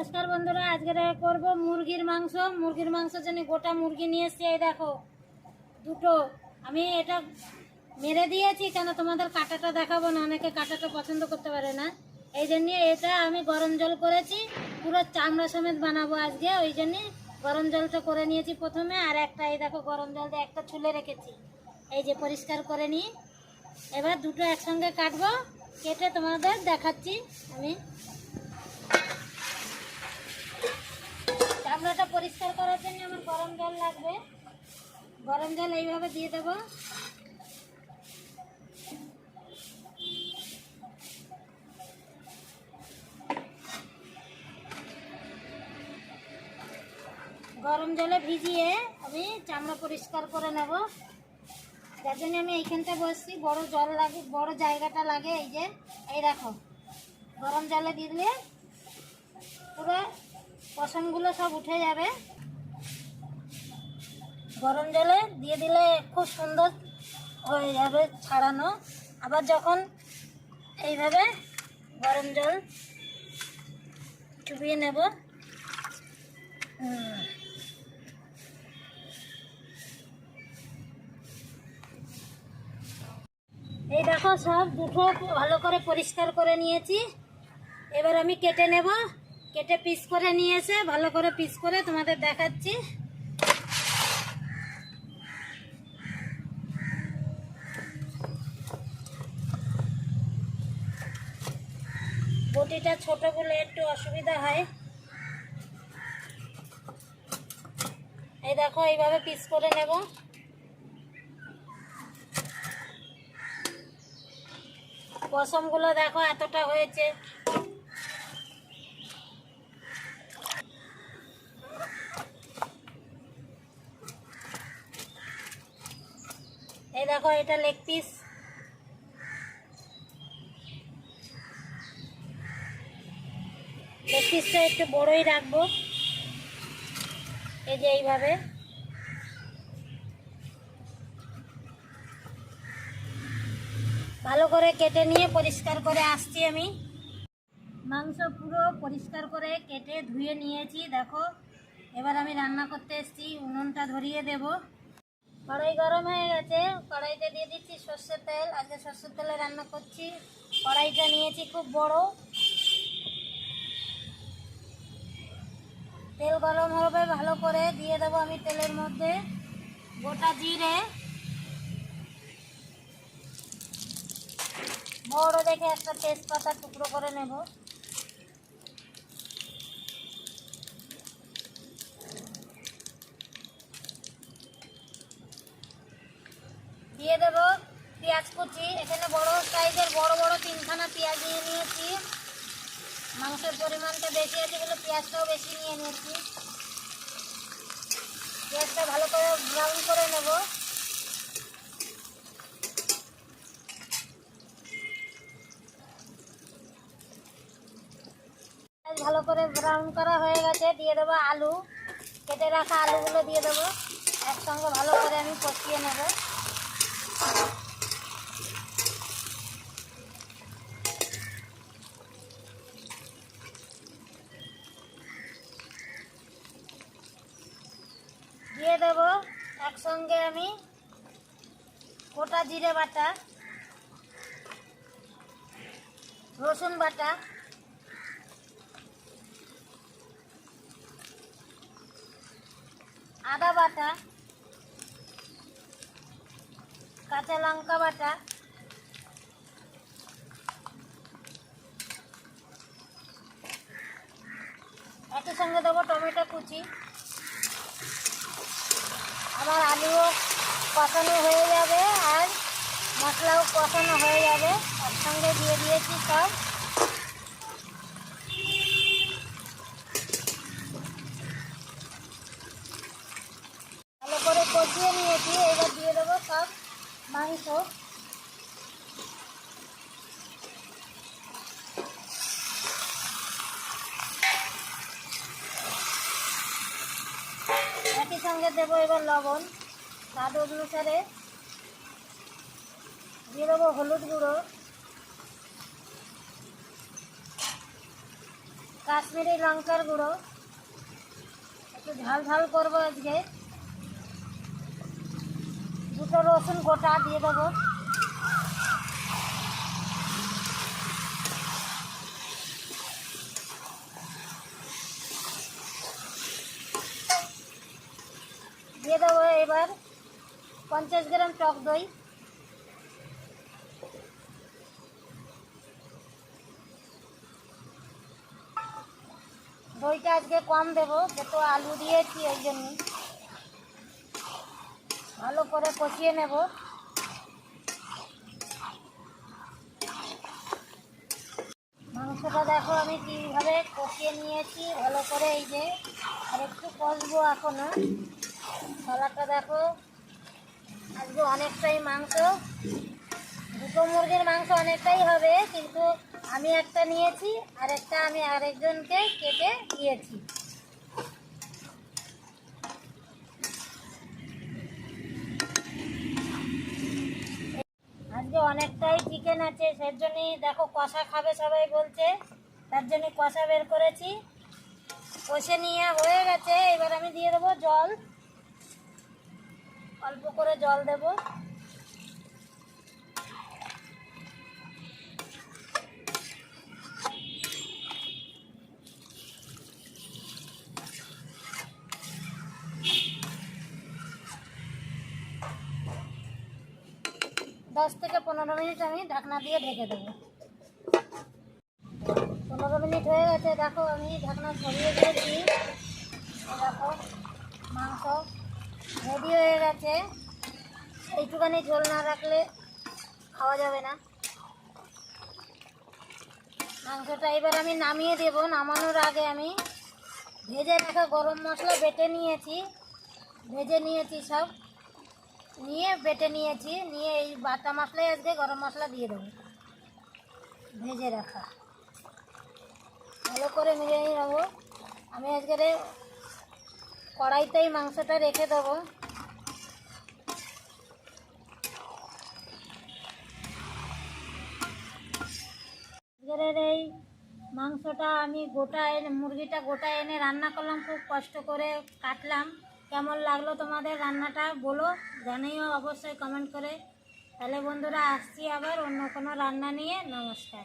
নমস্কার বন্ধুরা, আজকে করব মুরগির মাংস। মুরগির মাংস জন্য গোটা মুরগি নিয়ে এসছি, এই দেখো, দুটো। আমি এটা মেরে দিয়েছি, কেন তোমাদের কাটাটা দেখাবো না? অনেকে কাটাটা পছন্দ করতে পারে না। এই জন্যে এটা আমি গরম জল করেছি, পুরো চামড়া সমেত বানাবো আজকে। ওই জন্য গরম জলটা করে নিয়েছি প্রথমে, আর একটা, এই দেখো, গরম জল দিয়ে একটা ছুলে রেখেছি। এই যে পরিষ্কার করে নিই। এবার দুটো একসঙ্গে কাটবো, কেটে তোমাদের দেখাচ্ছি আমি চামড়াটা পরিষ্কার করার জন্য আমার গরম জল লাগবে। গরম জল এইভাবে দিয়ে দেবো। গরম জলে ভিজিয়ে আমি চামড়া পরিষ্কার করে নেব। যার জন্য আমি এইখানটা বসছি। বড় জল লাগে, বড় জায়গাটা লাগে এই যে। এই দেখো, গরম জলে দিলে পুরো পশমগুলো সব উঠে যাবে। গরম জলে দিয়ে দিলে খুব সুন্দর হয়ে যাবে ছাড়ানো। আবার যখন এইভাবে গরম জল চুবিয়ে নেব। এই দেখো সব দুটো ভালো করে পরিষ্কার করে নিয়েছি। এবার আমি কেটে নেব। কেটে পিস করে নিয়েছে ভালো করে পিস করে তোমাদের দেখাচ্ছি। বটিটা ছোট বলে একটু অসুবিধা হয়। এই দেখো, এইভাবে পিস করে নেব। পশমগুলো দেখো এতটা হয়েছে। এই দেখো, এটা লেগ পিস পিসটা একটু বড়ই রাখব। এই যে এইভাবে। ভালো করে কেটে নিয়ে পরিষ্কার করে আসছি আমি। মাংস পুরো পরিষ্কার করে কেটে ধুয়ে নিয়েছি, দেখো। এবার আমি রান্না করতে এসেছি, উনুনটা ধরিয়ে দেব। কড়াই গরম হয়ে গেছে, কড়াইতে দিয়ে দিচ্ছি সর্ষের তেল। আজকে সর্ষের তেলে রান্না করছি। কড়াইটা নিয়েছি খুব বড়। তেল গরম হবে, ভালো করে দিয়ে দেবো আমি তেলের মধ্যে গোটা জিরে। বড় দেখে একটা তেজপাতা টুকরো করে নেব। দিয়ে দেব পেঁয়াজ কুচি। এখানে বড় সাইজের বড় বড় তিনখানা পেঁয়াজ নিয়ে নিয়েছি। মাংসের পরিমাণটা বেশি আছে বলে পেঁয়াজটাও বেশি নিয়ে নিয়েছি। পেঁয়াজটা ভালো করে ব্রাউন করে নেব। ভালো করে ব্রাউন করা হয়ে গেছে, দিয়ে দেবো আলু। কেটে রাখা আলুগুলো দিয়ে দেবো। একসঙ্গে ভালো করে আমি কষিয়ে নেব দিয়ে দেব একসঙ্গে আমি গোটা জিরে বাটা, রসুন বাটা, আদা বাটা, কাঁচা লঙ্কা বাটা, একই সঙ্গে দেবো টমেটো কুচি। আমার আলুও কষানো হয়ে যাবে আর মশলাও কষানো হয়ে যাবে। একসঙ্গে দিয়ে দিয়েছি সব। ভালো করে কষিয়ে নিয়েছি, এবার দিয়ে দেবো সব মাংস। সঙ্গে দেবো এবার লবণ। স্বাদ অনুসারে দিয়ে দেবো হলুদ গুঁড়ো। কাশ্মীরি লঙ্কার গুঁড়ো। একটু ঝাল ঝাল করব আজকে। দুটো রসুন গোটা দিয়ে দেবো। দিয়ে দেবো এবার পঞ্চাশ গ্রাম টক দই। দইটা আজকে কম দেবো, যেহেতু আলু দিয়েছি ওই জন্য। ভালো করে কষিয়ে নেব। মাংসটা দেখো আমি কীভাবে কষিয়ে নিয়েছি, ভালো করে এই যে, আর একটু কষবো এখনও। মশলাটা দেখো। আজকে অনেকটাই মাংস। দুটো মুরগির মাংস অনেকটাই হবে, কিন্তু আমি একটা নিয়েছি, আর একটা আমি আরেকজনকে কেটে দিয়েছি। আজকে অনেকটাই চিকেন আছে সেই জন্যই দেখো কষা খাবে সবাই বলছে। তার জন্য কষা বের করেছি। কষে নিয়ে হয়ে গেছে, এবার আমি দিয়ে দেবো জল। অল্প করে জল দেব। দশ থেকে পনেরো মিনিট আমি ঢাকনা দিয়ে ঢেকে দেবো। পনেরো মিনিট হয়ে গেছে, দেখো আমি ঢাকনা সরিয়ে দিয়েছি। দেখো মাংস রেডি হয়ে গেছে। এইটুখানি ঝোল না রাখলে খাওয়া যাবে না। মাংসটা এবার আমি নামিয়ে দেব। নামানোর আগে আমি ভেজে রাখা গরম মশলা বেটে নিয়েছি। ভেজে নিয়েছি সব। নিয়ে বেটে নিয়েছি। নিয়ে এই বাটা মশলাই আজকে গরম মশলা দিয়ে দেবো। ভেজে রাখা। ভালো করে মিলিয়ে নেব। আমি আজকে কড়াইতেই মাংসটা রেখে দেবো। এই মাংসটা আমি গোটা এনে, মুরগিটা গোটা এনে রান্না করলাম, খুব কষ্ট করে কাটলাম। কেমন লাগল তোমাদের রান্নাটা বলো জানিও অবশ্যই কমেন্ট করে। তাহলে বন্ধুরা, আসছি আবার অন্য কোনো রান্না নিয়ে, নমস্কার।